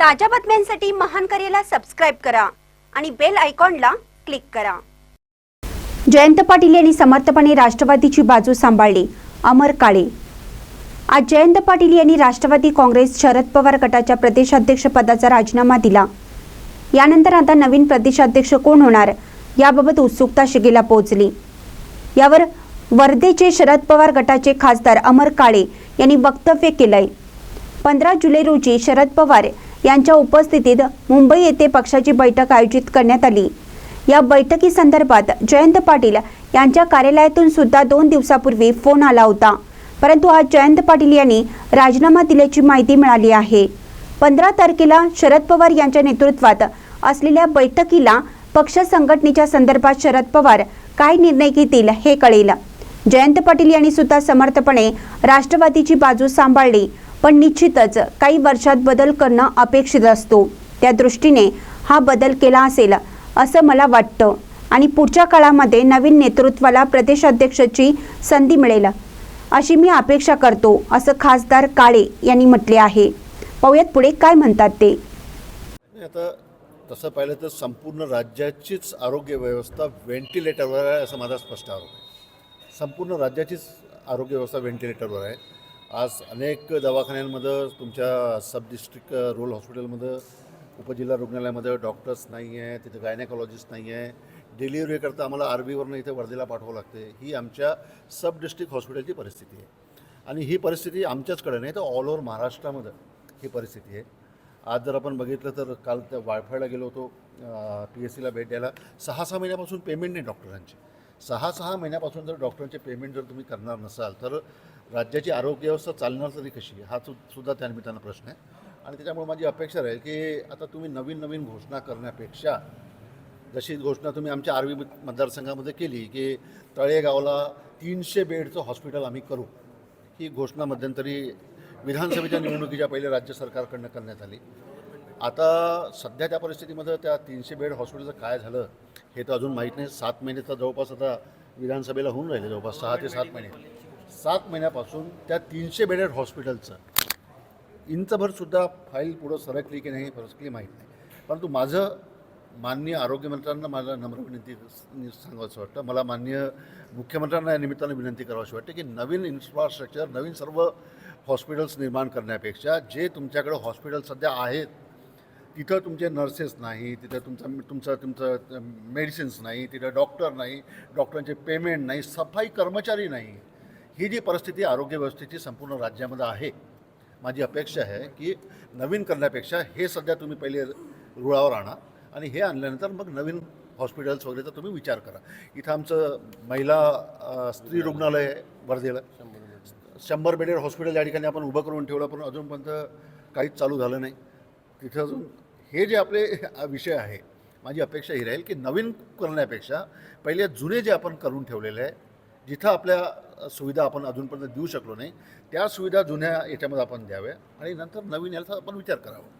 ताज्या बातम्यांसाठी महान करेला सबस्क्राईब करा आणि बेल आयकॉनला क्लिक करा. जयंत पाटील यांनी समर्थपणे राष्ट्रवादीची बाजू सांभाळली. अमर काळे. आज जयंत पाटील यांनी राष्ट्रवादी काँग्रेस शरद पवार गटाच्या प्रदेशाध्यक्षपदाचा राजीनामा दिला. यानंतर आता नवीन प्रदेशाध्यक्ष कोण होणार याबाबत उत्सुकता शिगेला पोहोचली. यावर वर्धेचे शरद पवार गटाचे खासदार अमर काळे यांनी वक्तव्य केलंय. पंधरा जुलै रोजी शरद पवार यांच्या उपस्थितीत मुंबई येथे पक्षाची बैठक आयोजित करण्यात आली. या बैठकीसंदर्भात जयंत पाटील यांच्या कार्यालयातून सुद्धा दोन दिवसापूर्वी फोन आला होता. परंतु आज जयंत पाटील यांनी राजीनामा दिल्याची माहिती मिळाली आहे. पंधरा तारखेला शरद पवार यांच्या नेतृत्वात असलेल्या बैठकीला पक्ष संघटनेच्या संदर्भात शरद पवार काय निर्णय घेतील हे कळेल. जयंत पाटील यांनी सुद्धा समर्थपणे राष्ट्रवादीची बाजू सांभाळली. पण निश्चितच काही वर्षात बदल करणं अपेक्षित असतो. त्या दृष्टीने हा बदल केला असेल असं मला वाटतं. आणि पुढच्या काळामध्ये नवीन नेतृत्वाला प्रदेशाध्यक्षाची संधी मिळेल. अशी मी अपेक्षा करतो असं खासदार काळे यांनी म्हटले आहे. पाहुयात पुढे काय म्हणतात ते. आता तसं पाहिलं तर संपूर्ण राज्याचीच आरोग्य व्यवस्था व्हेंटिलेटरवर आहे असं माझा स्पष्ट आरोप आहे. संपूर्ण राज्याचीच आरोग्य व्यवस्था व्हेंटिलेटरवर आहे. आज अनेक दवाखान्यांमध्ये तुमच्या सब डिस्ट्रिक्ट रुरल हॉस्पिटलमध्ये उपजिल्हा रुग्णालयामध्ये डॉक्टर्स नाही आहे तिथे गायनेकॉलॉजिस्ट नाही आहे. डिलिव्हरीकरता आम्हाला आरबीवरनं इथे वर्धेला पाठवावं लागते. ही आमच्या सब डिस्ट्रिक्ट हॉस्पिटलची परिस्थिती आहे. आणि ही परिस्थिती आमच्याचकडे नाही तर ऑल ओव्हर महाराष्ट्रामध्ये ही परिस्थिती आहे. आज जर आपण बघितलं तर काल त्या वायफायला गेलो होतो पी एस सीला भेट द्यायला. सहा सहा महिन्यापासून पेमेंट नाही डॉक्टरांचे सहा सहा महिन्यापासून जर डॉक्टरांचे पेमेंट जर तुम्ही करणार नसाल तर राज्याची आरोग्य व्यवस्था चालणार तरी कशी हा सु सुद्धा त्या निमित्तानं प्रश्न आहे. आणि त्याच्यामुळे माझी अपेक्षा राहील की आता तुम्ही नवीन नवीन घोषणा करण्यापेक्षा जशी घोषणा तुम्ही आमच्या आर्वी मतदारसंघामध्ये केली की तळेगावला तीनशे बेडचं हॉस्पिटल आम्ही करू ही घोषणा मध्यंतरी विधानसभेच्या निवडणुकीच्या पहिले राज्य सरकारकडनं करण्यात आली. आता सध्या त्या परिस्थितीमध्ये त्या तीनशे बेड हॉस्पिटलचं काय झालं हे तर अजून माहीत नाही. सात महिने तर जवळपास आता विधानसभेला होऊन राहिले जवळपास सहा ते सात महिने. सात महिन्यापासून त्या तीनशे बेडेड हॉस्पिटलचं इंचभरसुद्धा फाईल पुढं सरकली की नाही सरकली माहीत नाही. परंतु माझं माननीय आरोग्यमंत्र्यांना मला नम्र विनंती सांगावंसं वाटतं. मला माननीय मुख्यमंत्र्यांना या निमित्तानं विनंती करावीशी वाटते की नवीन इन्फ्रास्ट्रक्चर नवीन सर्व हॉस्पिटल्स निर्माण करण्यापेक्षा जे तुमच्याकडे हॉस्पिटल सध्या आहेत तिथं तुमचे नर्सेस नाही तिथं तुमचा तुमचं तुमचं मेडिसिन्स नाही तिथं डॉक्टर नाही डॉक्टरांचे पेमेंट नाही सफाई कर्मचारी नाही ही जी परिस्थिती आरोग्य व्यवस्थेची संपूर्ण राज्यामध्ये आहे माझी अपेक्षा आहे की नवीन करण्यापेक्षा हे सध्या तुम्ही पहिले रुळावर आणा आणि हे आणल्यानंतर मग नवीन हॉस्पिटल्स वगैरेचा तुम्ही विचार करा. इथं आमचं महिला स्त्री रुग्णालय वर्धेला. शंभर बेडेड हॉस्पिटल या ठिकाणी आपण उभं करून ठेवलं पण अजूनपर्यंत काहीच चालू झालं नाही. तिथं अजून हे जे आपले विषय आहे माझी अपेक्षा ही राहील की नवीन करण्यापेक्षा पहिले जुने जे आपण करून ठेवलेले आहे जिथं आपल्या सुविधा आपण अजूनपर्यंत देऊ शकलो नाही त्या सुविधा जुन्या याच्यामध्ये आपण द्याव्या आणि नंतर नवीन याचा आपण विचार करावा.